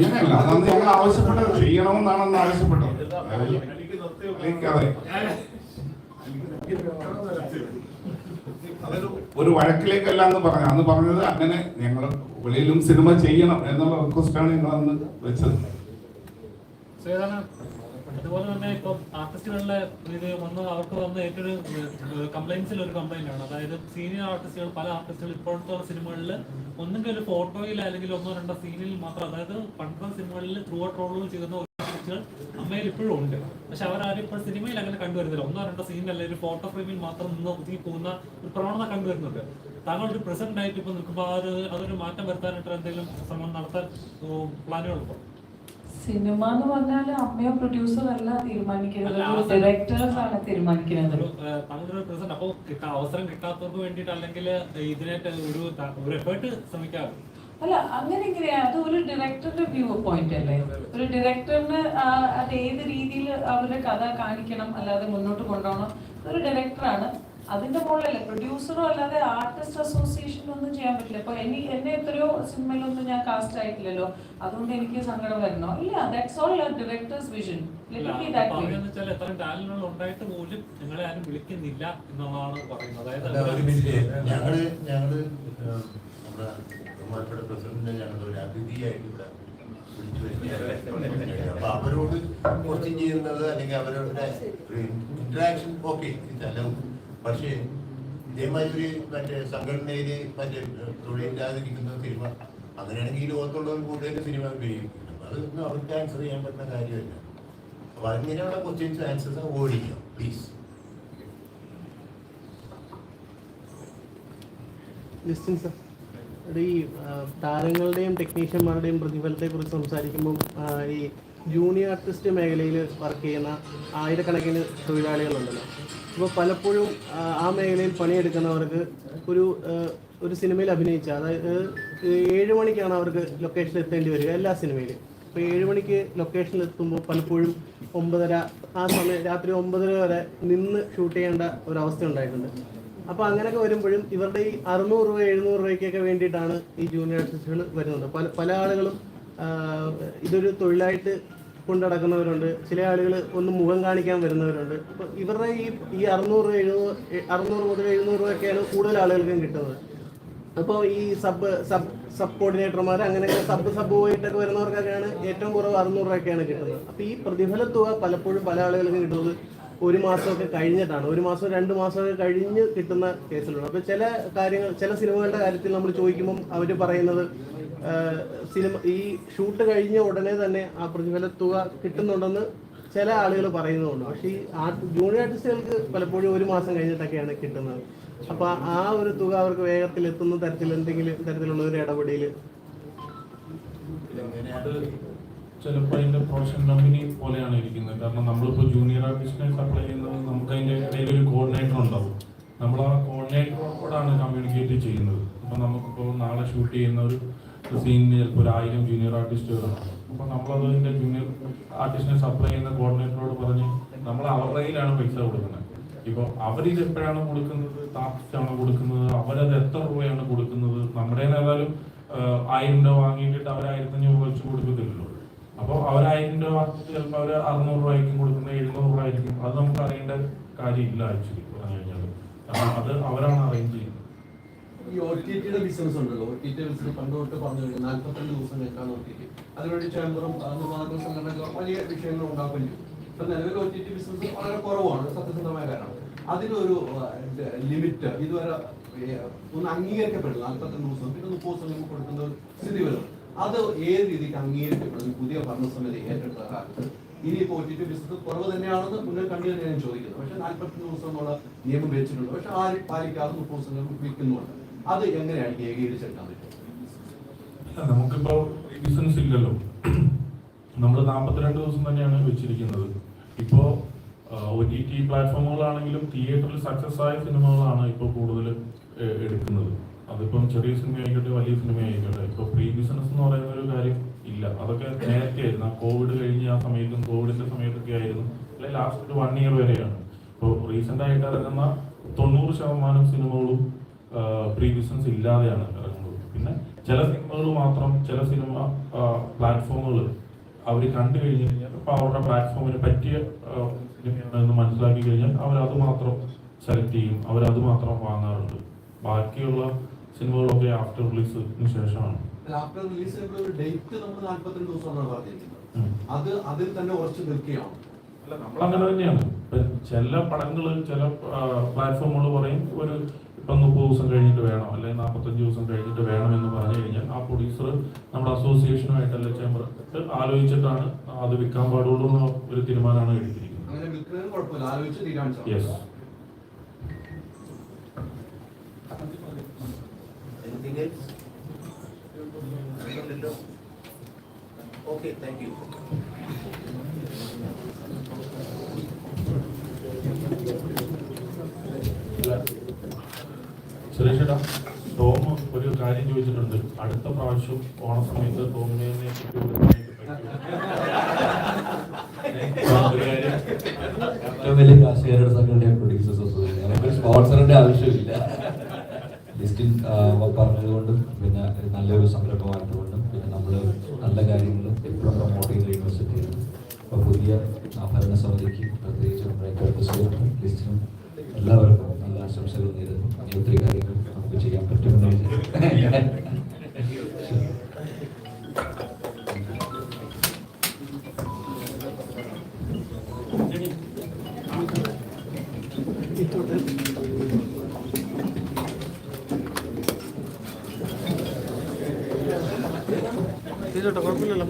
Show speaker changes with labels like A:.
A: അങ്ങനെയല്ല അതാണ് ഞങ്ങൾ ആവശ്യപ്പെട്ടത് ചെയ്യണമെന്നാണ് അന്ന് ആവശ്യപ്പെട്ടത് ഒരു വഴക്കിലേക്കല്ല എന്ന് പറഞ്ഞു അന്ന് പറഞ്ഞത് അങ്ങനെ ഞങ്ങൾ വെളിയിലും സിനിമ ചെയ്യണം എന്നുള്ള റിക്വസ്റ്റാണ് ഞങ്ങൾ അന്ന് വെച്ചത്.
B: അതുപോലെ തന്നെ ഇപ്പം ആർട്ടിസ്റ്റുകളിലെ ഇത് വന്ന് അവർക്ക് വന്ന ഏറ്റൊരു കംപ്ലൈൻസിൽ ഒരു കംപ്ലൈന്റ് ആണ്. അതായത് സീനിയർ ആർട്ടിസ്റ്റുകൾ പല ആർട്ടിസ്റ്റുകൾ ഇപ്പോഴത്തെ സിനിമകളിൽ ഒന്നെങ്കിൽ ഒരു ഫോട്ടോയിൽ അല്ലെങ്കിൽ ഒന്നോ രണ്ടോ സീനിൽ മാത്രം അതായത് പണ്ടത്തെ സിനിമകളിൽ ത്രൂ ഔട്ട് റോളുകൾ ചെയ്യുന്ന ആർട്ടിസ്റ്റുകൾ അമ്മയിൽ ഇപ്പോഴും ഉണ്ട്. പക്ഷെ അവരാരും ഇപ്പോൾ സിനിമയിൽ അങ്ങനെ കണ്ടുവരുന്നില്ല. ഒന്നോ രണ്ടോ സീനിൽ അല്ലെങ്കിൽ ഒരു ഫോട്ടോ ഫ്രെയിമിൽ മാത്രം നിന്ന് ഒതുങ്ങി പോകുന്ന ഒരു പ്രവണത കണ്ടുവരുന്നുണ്ട്. താങ്കൾ ഒരു പ്രസന്റ് ആയിട്ട് ഇപ്പൊ നിൽക്കുമ്പോൾ അതൊരു മാറ്റം വരുത്താനായിട്ട് എന്തെങ്കിലും ശ്രമം നടത്താൻ പ്ലാനുകളുണ്ടോ
C: സിനിമ എന്ന് പറഞ്ഞാൽ അമ്മയോ പ്രൊഡ്യൂസർ അല്ല തീരുമാനിക്കുന്നത്. ഡയറക്ടേഴ്സ് ആണ് തീരുമാനിക്കുന്നത്.
B: അപ്പോൾ അവസരം കിട്ടാത്തവർക്ക് വേണ്ടിയിട്ട് അല്ലെങ്കിൽ ഇതിനായിട്ട് ഒരു ഒരു എഫേർട്ട് ശ്രമിക്കാറ്
C: അല്ല അങ്ങനെ എങ്ങനെയാ അത് ഒരു ഡയറക്ടറുടെ വ്യൂ പോയിന്റ് അല്ലേ? ഒരു ഡയറക്ടറിന് അത് ഏത് രീതിയിൽ അവരുടെ കഥ കാണിക്കണം അല്ലാതെ മുന്നോട്ട് കൊണ്ടുപോകണം. ഒരു ഡയറക്ടറാണ് അതിന്റെ മുകളിലല്ലേ? പ്രൊഡ്യൂസറോ അല്ലാതെ ആർട്ടിസ്റ്റ് അസോസിയേഷൻ ഒന്നും ചെയ്യാൻ പറ്റില്ല. ഇപ്പൊ എനി എന്നെ എത്രയോ സിനിമയിലൊന്നും ഞാൻ കാസ്റ്റ് ആയിട്ടില്ലല്ലോ. അതുകൊണ്ട് എനിക്ക് സങ്കടം വരണോ ഇല്ല ദാറ്റ്സ് ഓൾ ഡയറക്ടേഴ്സ് വിഷൻ
D: ഞങ്ങൾ ഞങ്ങൾ നമ്മുടെ ബഹുമാനപ്പെട്ട പ്രസിഡന്റിനെ ഞങ്ങൾ ഒരു അതിഥിയായിട്ട് ഇവിടെ വിളിച്ചു വരുന്നത് അപ്പൊ അവരോട് ക്വസ്റ്റ്യൻ ചെയ്യുന്നത് അല്ലെങ്കിൽ അവരുടെ ഇന്ററാക്ഷൻ ഓക്കെ ഇതെല്ലാം പക്ഷേ ഇതേമാതിരി മറ്റേ സംഘടനയിൽ മറ്റേ തൊഴിലില്ലാതിരിക്കുന്ന സിനിമ അങ്ങനെയാണെങ്കിൽ ഈ ലോകത്തുള്ളവർ കൂടുതൽ സിനിമ ഉപയോഗിക്കുന്നു അതൊന്നും അവർക്ക് ആൻസർ ചെയ്യാൻ പറ്റുന്ന കാര്യമല്ല. അപ്പൊ അങ്ങനെയുള്ള ക്വസ്റ്റ്യൻസ് ആൻസേഴ്സ് ഓടിക്കാം പ്ലീസ്
E: ഈ താരങ്ങളുടെയും ടെക്നീഷ്യന്മാരുടെയും പ്രതിഫലത്തെ കുറിച്ച് സംസാരിക്കുമ്പോൾ ഈ ജൂനിയർ ആർട്ടിസ്റ്റ് മേഖലയിൽ വർക്ക് ചെയ്യുന്ന ആയിരക്കണക്കിന് തൊഴിലാളികളുണ്ടല്ലോ. അപ്പോൾ പലപ്പോഴും ആ, മേഖലയിൽ പണിയെടുക്കുന്നവർക്ക് ഒരു ഒരു സിനിമയിൽ അഭിനയിച്ച അതായത് ഏഴ് മണിക്കാണ് അവർക്ക് ലൊക്കേഷനിൽ എത്തേണ്ടി വരിക എല്ലാ സിനിമയിലും. അപ്പോൾ ഏഴ് മണിക്ക് ലൊക്കേഷനിൽ എത്തുമ്പോൾ പലപ്പോഴും ഒമ്പതര ആ സമയം രാത്രി ഒമ്പതര വരെ നിന്ന് ഷൂട്ട് ചെയ്യേണ്ട ഒരവസ്ഥ ഉണ്ടായിട്ടുണ്ട്. അപ്പോൾ അങ്ങനെയൊക്കെ വരുമ്പോഴും ഇവരുടെ ഈ അറുന്നൂറ് രൂപ എഴുന്നൂറ് രൂപയ്ക്കൊക്കെ വേണ്ടിയിട്ടാണ് ഈ ജൂനിയർ ആർട്ടിസ്റ്റുകൾ വരുന്നത്. പല പല ആളുകളും ഇതൊരു തൊഴിലായിട്ട് കൊണ്ടു നടക്കുന്നവരുണ്ട് ചില ആളുകൾ ഒന്ന് മുഖം കാണിക്കാൻ വരുന്നവരുണ്ട്. അപ്പോൾ ഇവരുടെ ഈ ഈ അറുന്നൂറ് എഴുന്നൂറ് അറുന്നൂറ് മുതൽ എഴുന്നൂറ് രൂപയൊക്കെയാണ് കൂടുതൽ ആളുകൾക്കും കിട്ടുന്നത്. അപ്പോൾ ഈ സബ് സബ് സബ് കോർഡിനേറ്റർമാർ അങ്ങനെയൊക്കെ സബ് സബ് പോയിട്ടൊക്കെ വരുന്നവർക്കൊക്കെയാണ് ഏറ്റവും കുറവ് അറുന്നൂറ് രൂപയൊക്കെയാണ് കിട്ടുന്നത്. അപ്പോൾ ഈ പ്രതിഫല തുക പലപ്പോഴും പല ആളുകൾക്കും കിട്ടുന്നത് ഒരു മാസമൊക്കെ കഴിഞ്ഞിട്ടാണ്. ഒരു മാസം രണ്ട് മാസമൊക്കെ കഴിഞ്ഞ് കിട്ടുന്ന കേസിലുണ്ട്. അപ്പോൾ ചില കാര്യങ്ങൾ ചില സിനിമകളുടെ കാര്യത്തിൽ നമ്മൾ ചോദിക്കുമ്പം അവർ പറയുന്നത് സിനിമ ഈ ഷൂട്ട് കഴിഞ്ഞ ഉടനെ തന്നെ ആ പ്രതിഫല തുക കിട്ടുന്നുണ്ടെന്ന് ചില ആളുകൾ പറയുന്നുണ്ട്. പക്ഷേ ഈ ജൂനിയർ ആർട്ടിസ്റ്റുകൾക്ക് പലപ്പോഴും ഒരു മാസം കഴിഞ്ഞിട്ടൊക്കെയാണ് കിട്ടുന്നത്. അപ്പൊ ആ ഒരു തുക അവർക്ക് വേഗത്തിൽ എത്തുന്ന തരത്തിൽ എന്തെങ്കിലും തരത്തിലുള്ള ഒരു ഇടപെടൽ
F: ചിലപ്പോൾ അതിന്റെ പ്രൊഫഷൻ കമ്പനി പോലെയാണ് ഇരിക്കുന്നത്. കാരണം നമ്മളിപ്പോൾ ജൂനിയർ ആർട്ടിസ്റ്റിനെ സപ്ലൈ ചെയ്യുന്നത് നമുക്ക് അതിന്റെ ഇടയിൽ ഒരു കോർഡിനേറ്റർ ഉണ്ടാവും. നമ്മൾ ആ കോർഡിനേറ്ററോടാണ് കമ്മ്യൂണിക്കേറ്റ് ചെയ്യുന്നത്. അപ്പൊ നമുക്കിപ്പോൾ നാളെ ഷൂട്ട് ചെയ്യുന്ന ഒരു സീനിന് ചിലപ്പോൾ ഒരു ആയിരം ജൂനിയർ ആർട്ടിസ്റ്റുകൾ അപ്പോൾ നമ്മളത് അതിന്റെ ജൂനിയർ ആർട്ടിസ്റ്റിനെ സപ്ലൈ ചെയ്യുന്ന കോർഡിനേറ്ററോട് പറഞ്ഞ് നമ്മൾ അവരുടെ കയ്യിലാണ് പൈസ കൊടുക്കുന്നത്. ഇപ്പോൾ അവരിത് എപ്പോഴാണ് കൊടുക്കുന്നത്? താമസിച്ചാണ് കൊടുക്കുന്നത്? അവരത് എത്ര രൂപയാണ് കൊടുക്കുന്നത്? നമ്മുടെ ഏതായാലും ആയിരം രൂപ വാങ്ങിയിട്ട് അവർ ആയിരത്തഞ്ഞൂറ് രൂപ വെച്ച് കൊടുക്കത്തില്ലല്ലോ. അപ്പോൾ അവർ ആയിരം രൂപ ചിലപ്പോൾ അവർ അറുന്നൂറ് രൂപയ്ക്കും കൊടുക്കുന്നത് എഴുന്നൂറ് രൂപ ആയിരിക്കും അത് നമുക്ക് അറിയേണ്ട കാര്യമില്ല ആക്ച്വലി പറഞ്ഞു കഴിഞ്ഞാൽ കാരണം അത് അവരാണ് അറേഞ്ച് ചെയ്യുന്നത്.
G: ഈ ഒ ബിസിനസ് ഉണ്ടല്ലോ. ഒ ബിസിനസ് പണ്ട് തൊട്ട് പറഞ്ഞു കഴിഞ്ഞാൽ നാൽപ്പത്തിരണ്ട് ദിവസം കേൾക്കാൻ ഒ ടി ടി അതിനുവേണ്ടി ചേംബറും നിർമ്മാണ സംഘടനകളും വലിയ വിഷയങ്ങൾ ഉണ്ടാക്കുകയും ചെയ്യും ഇപ്പൊ നിലവിൽ ഒ ടി ടി ബിസിനസ് വളരെ കുറവാണ്. സത്യസന്ധമായ കാര്യമാണ്. അതിനൊരു ലിമിറ്റ് ഇതുവരെ ഒന്ന് അംഗീകരിക്കപ്പെടുന്നു നാൽപ്പത്തിരണ്ട് ദിവസം. പിന്നെ മുപ്പത് ദിവസം നമുക്ക് കൊടുക്കുന്ന ഒരു സ്ഥിതി വരും. അത് ഏത് രീതിക്ക് അംഗീകരിക്കപ്പെടുന്നു പുതിയ ഭരണസമിതി ഏറ്റെടുത്ത കാലത്ത് ഇനിയിപ്പോ ഒ ടി ടി ബിസിനസ് കുറവ് തന്നെയാണെന്ന് മുന്നിൽ കണ്ടു ഞാൻ ചോദിക്കുന്നത് പക്ഷെ നാൽപ്പത്തി ദിവസം എന്നുള്ള നിയമം വെച്ചിട്ടുണ്ട്. പക്ഷെ ആരും പാലിക്കാതെ മുപ്പത് ദിവസം വിൽക്കുന്നുണ്ട്. അത് എങ്ങനെയാണ് ഏകീകരിച്ചെടുക്കാൻ പറ്റും
F: നമുക്കിപ്പോ ബിസിനസ് ഇല്ലല്ലോ. നമ്മൾ നാൽപ്പത്തിരണ്ട് ദിവസം തന്നെയാണ് വെച്ചിരിക്കുന്നത്. ഇപ്പോ ഒ ടി ടി പ്ലാറ്റ്ഫോമുകളാണെങ്കിലും തിയേറ്ററിൽ സക്സസ് ആയ സിനിമകളാണ് ഇപ്പോൾ കൂടുതൽ എടുക്കുന്നത്. അതിപ്പം ചെറിയ സിനിമ ആയിക്കോട്ടെ വലിയ സിനിമ ആയിക്കോട്ടെ ഇപ്പൊ പ്രീ ബിസിനസ് എന്ന് പറയുന്ന ഒരു കാര്യം ഇല്ല. അതൊക്കെ നേരത്തെ ആയിരുന്നു. ആ കോവിഡ് കഴിഞ്ഞ് ആ സമയത്തും കോവിഡിന്റെ സമയത്തൊക്കെ ആയിരുന്നു. അല്ലെങ്കിൽ ലാസ്റ്റ് ഒരു വൺ ഇയർ വരെയാണ്. ഇപ്പോൾ റീസെന്റ് ആയിട്ട് ഇറങ്ങുന്ന തൊണ്ണൂറ് ശതമാനം സിനിമകളും പ്രീ ബിസിനസ് ഇല്ലാതെയാണ് ഇറങ്ങുന്നത്. പിന്നെ ചില സിനിമകൾ മാത്രം ചില സിനിമ പ്ലാറ്റ്ഫോമുകൾ അവർ കണ്ടു കഴിഞ്ഞു കഴിഞ്ഞാൽ അപ്പോൾ അവരുടെ പ്ലാറ്റ്ഫോമിന് പറ്റിയ സിനിമയാണെന്ന് മനസ്സിലാക്കി കഴിഞ്ഞാൽ അവരത് മാത്രം സെലക്ട് ചെയ്യും അവരത് മാത്രം വാങ്ങാറുണ്ട്. ബാക്കിയുള്ള സിനിമകളൊക്കെ ആഫ്റ്റർ റിലീസിന് ശേഷമാണ്.
G: ആഫ്റ്റർ റിലീസ് ഡേറ്റ് നമ്മൾ നാല്പത്തിരണ്ട് ദിവസമാണ് പറഞ്ഞിരിക്കുന്നത്.
F: ഉം.
G: അത് അതിൽ തന്നെ ഉറച്ചു നിൽക്കുകയാണ്.
F: അല്ല നമ്മൾ അങ്ങനെ തന്നെയാണ് ചില പടങ്ങൾ ചില പ്ലാറ്റ്ഫോമുകൾ പറയും ഒരു ഇപ്പം മുപ്പത് ദിവസം കഴിഞ്ഞിട്ട് വേണം അല്ലെങ്കിൽ നാൽപ്പത്തഞ്ച് ദിവസം കഴിഞ്ഞിട്ട് വേണം എന്ന് പറഞ്ഞു കഴിഞ്ഞാൽ ആ പ്രൊഡ്യൂസർ നമ്മുടെ അസോസിയേഷനുമായിട്ട് അല്ലെ ചേംബർ ആലോചിച്ചിട്ടാണ് അത് വിൽക്കാൻ പാടുള്ളൂ എന്ന ഒരു തീരുമാനമാണ് എടുത്തിരിക്കുന്നത്. Yes
D: Anything else? Okay,
F: സുരേഷേട്ടാ ടോം ഒരു കാര്യം ചോദിച്ചിട്ടുണ്ട്. അടുത്ത പ്രാവശ്യം ഓണ സമയത്ത് ടോമിനെ
H: പിന്നെ നല്ലൊരു സംരംഭമായതുകൊണ്ടും പിന്നെ നമ്മൾ നല്ല കാര്യങ്ങൾ എപ്പോഴും പ്രൊമോട്ട് യൂണിവേഴ്സിറ്റി ചെയ്യുന്നു അപ്പോൾ പുതിയ ഭരണസമിതിക്ക് പ്രത്യേകിച്ച് എല്ലാവർക്കും നല്ല ആശംസകൾ നേരുന്നു. കാര്യങ്ങൾ നമുക്ക് ചെയ്യാൻ പറ്റുമെന്ന് വിചാരിക്കുന്നു.
E: ഇതോട്ടെ കുഴപ്പമില്ലല്ലോ